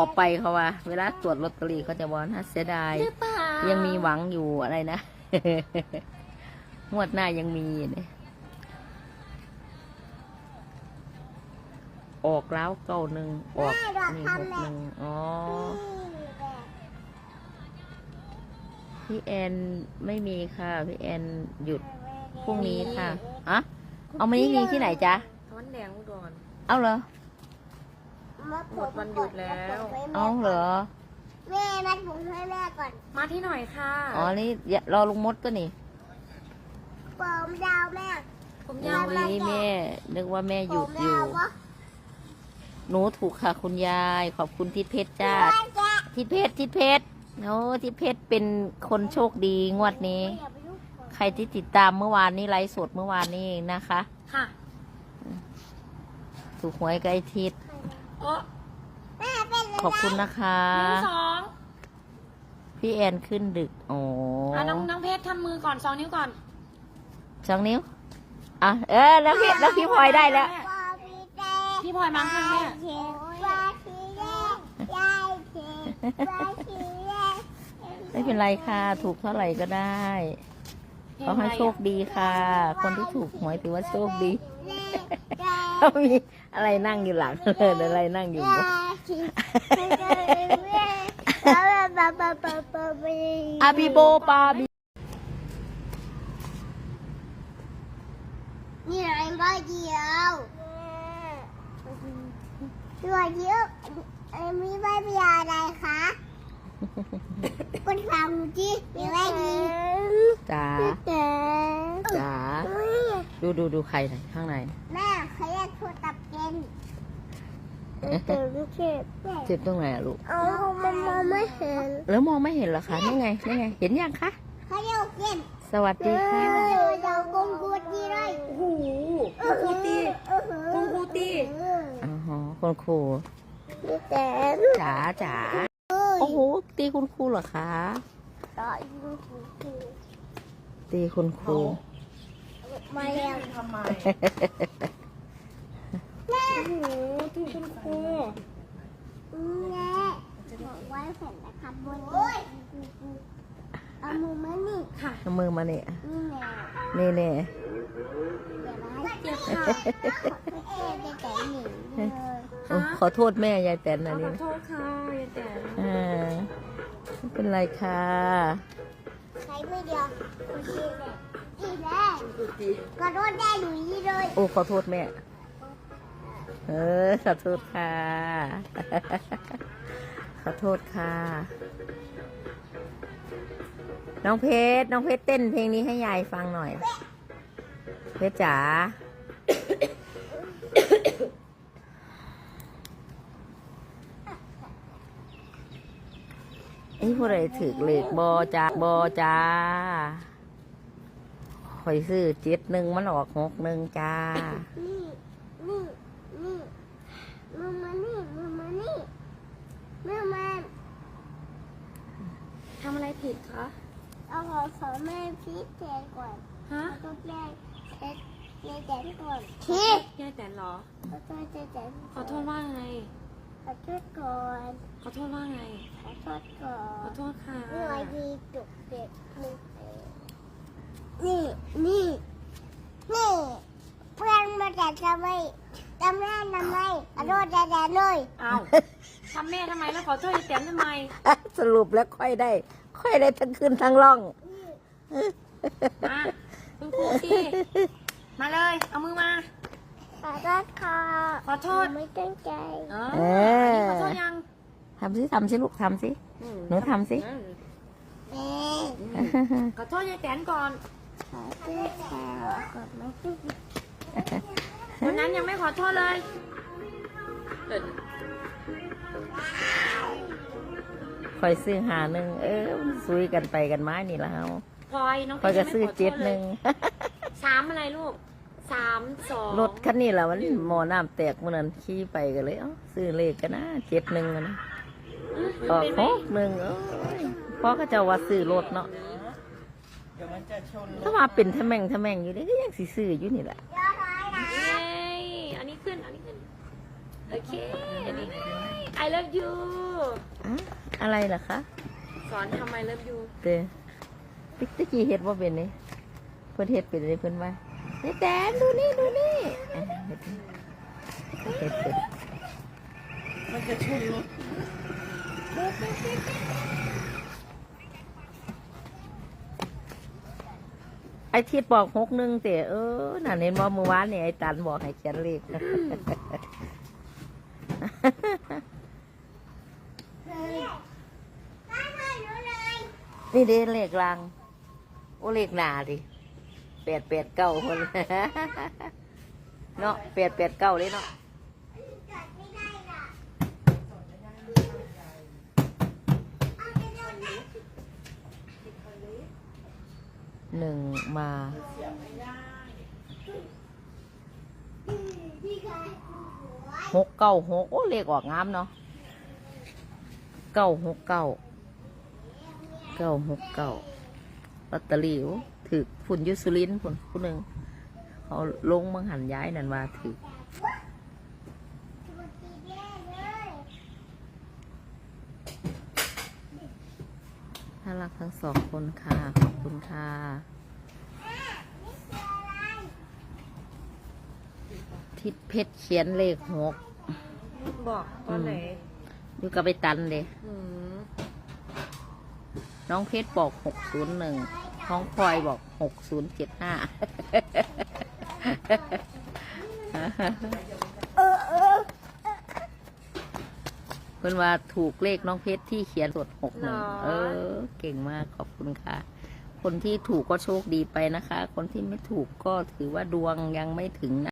อบไปเขาว่า เวลาตรวจลอตเตอรี่เขาจะบอกนะเสียดาย หรือเปล่ายัยังมีหวังอยู่อะไรนะ งวดหน้ายังมีเนี่ยออกแล้วเก้าหนึ่งออกหนึ่งหกหนึ่งอ๋อ พี่แอนไม่มีค่ะ พี่แอนหยุดพรุ่งนี้ค่ะอะเอามานี่มีที่ไหนจ๊ะ ท้อนแดงอุดร เอาเหรอ หมดวันหยุดแล้ว เอาเหรอ แม่มัดผมให้แม่ก่อนมาที่หน่อยค่ะ อ๋อ นี่อย่ารอลุงมดก็นี่ผมยาวแม่ ผมยัยางวนี้แม่ นึกว่าแม่หยุดผมอยู่ยาวปะหนูถูกค่ะคุณยาย ขอบคุณทิศเพชรจ้าแม่แกะทิศเพชรทิศเพชรโอ้ทิศเพชรเป็นคนโชคดีงวดนี้อย่าไปยุ่งก่อนใครที่ติดตามเมื่อวานนี้ไลฟ์สดเมื่อวานนี้เองนะคะ ค่ะ ถูกหวยใกล้ทิศ โอ้แม่เป็นเลยขอบคุณนะคะ หนึ่งสองพี่แอนขึ้นดึก โอ้อะน้องน้องเพชรทำมือก่อนสองนิ้วก่อนสองนิ้ว อะ เออ แล้วพี่แล้วพี่พลอยได้แล้วปอพี่เต้พี่พลอยมาข้างแม่เขียนปอพี่เต้ยายเขียนปอพี่เต้ไม่เป็นไรค่ะ ถูกเท่าไหร่ก็ได้ขอให้โชคดีค่ะ คนที่ถูกหวยถือว่าโชคดีเขา มีอะไรนั่งอยู่หลังเอออะไรนั่งอยู่บนอาบิโบปาบินี่อะไรบ้าเดียวตัวเดียวเอ้ยมีใบเบียอะไรคะคุณฟังจีมีอะไรดีจ๋าแต่จ๋า ดูดูดูใครหน่อยข้างใน แม่เขาเรียกโทรตับเกนเจ็บเจ็บเจ็บตรงไหนอะลูก เอามันมองไม่เห็นแล้วมองไม่เห็นเหรอคะนี่ไงนี่ไง เห็นยังคะ เขาเรียกเกนสวัสดีค่ะเรากงกูดีเลยโอ้โหคุณครูตีคุณครูตีอ๋อคุณครูนี่แต่จ๋าจ๋า โอ้โห ตีคุณครูเหรอคะ ต่อยิงกูกูตีคุณครูมาแล้วทำไมโอ้โหถูกคุณครูแม่บอกไว้เห็นนะครับบนเอามือมานี่ค่ะเอามือมาเนี่ยนี่แน่นี่เนี่ยอย่าไล่เจ็บค่ะเอ๊ะจะแต่หนีเลยขอโทษแม่ยายแตนนะนี่ขอโทษค่ะยายแตนอ่าไม่เป็นไรค่ะ ใช้ไม่เดียว กูดีเลยดีเลยกระโดดได้หนูยี่เลยโอ้ขอโทษแม่ เออขอโทษค่ะ ขอโทษค่ะ น้องเพชรน้องเพชรเต้นเพลงนี้ให้ยายฟังหน่อย เพชรจ๋าไอ้ผู้ใดถือเหล็กบอจ้าบอจ้า คอยซื้อเจ็ดหนึ่งมันออกหกหนึ่งจ้า นี่นี่นี่มือมานี่มือมานี่มือมาทำอะไรผิดคะ เอาขอขอแม่พี่แทนก่อนฮะเอาตัวแม่แทนแม่แทนก่อนพี่ยายแตนเหรอเอาตัวแทนแทนขอโทษว่าไง ขอโทษก่อน ขอโทษว่าไง ขอโทษก่อขอโทษค่ะนี่ไว้ดีจุกเด็กหนี่ง นี่ นี่ เพื่อนมาแต่ทำไมทำแม่ทำไมขอโทษแทนเลยเอาทำแม่ทำไมแล้วขอโทษยายแตนทำไม สรุปแล้วค่อยได้ ค่อยได้ทั้งขึ้นทั้งล่อง มาคุณครูตีมาเลย เอามือมา ขอโทษค่ะขอโทษ ไม่ตั้งใจเออเออขอโทษยังทำสิทำสิลูกทำสิ หนูทำสิแม่ขอโทษยายแตนก่อนขอโทษค่ะกดไม่ติดวันนั้นยังไม่ขอโทษเลยคอยซื้อหาหนึ่งเออซุยกันไปกันมานี่แล้วพลอยน้องคอยก็ซื้อเจ็ดหนึ่งสามอะไรลูกสามสองรถคันนี้แหละมันหมอน้ำแตกมื่อนั้นขี่ไปกันเลยเอ้าซื้อเลขกันนะเจ็ดหนึ่งนะอืมออกเป็นไหกหนึ่งเอ้ยพราะเขาเจะว่าซื้อรถเนาะ ถ้ามาเป็นทะแม่งทะแม่งอยู่นี่ก็ยังสิซื้ออยู่นี่แหละเย้อันนี้ขึ้น อันนี้ขึ้น โอเค อันนี้ไอ I love you อะอะไรล่ะคะ สอนทำ I love you เต้ติ๊กตะกี้เฮ็ดว่าเป็นนี่เพิ่นเฮ็ดเป็นเลยเพิ่นว่าเฮ้ยแตนดูนี่ดูนี่อะเฮ็ดเฮ็ดเป็น มันจะชนรถ ไอ้ทิดบอกหกหนึ่งเต๋เออน่ะเน้นว่าเมื่อวานนี่ยไอ้ตันบอกให้เขียนเลขได้ถ่ายหนูเลยนี่เด้เลขรางโอ้เลขหนาดิแปดแปดเก้าคนเนาะแปดแปดเก้าเลยเนาะ จอดไม่ได้ล่ะเอาไปโดนนะ หนึ่งมาหกเก้าหกโอ้เลขออกงามเนาะเก้าหกเก้าเก้าหกเก้าลอตเตอรี่ถือฝุ่นยุสุรินฝุ่นผู้หนึ่งเขาลงมังหันย้ายนั่นว่าถือ ตัวตีแย่เลย น่ารักทั้งสองคนค่ะ ขอบคุณค่ะนี่คืออะไรทิศเพชรเขียนเลขหกบอกตอนไหนอยู่กับไปตันเลย อืมน้องเพชรบอกหกศูนย์หนึ่งน้องพลอยบอกหกศูนย์เจ็ดห้า เออเออ เพื่อนว่าถูกเลขน้องเพชรที่เขียนสดหกหนึ่งเออ เก่งมากขอบคุณค่ะ คนที่ถูกก็โชคดีไปนะคะ คนที่ไม่ถูกก็ถือว่าดวงยังไม่ถึงนะ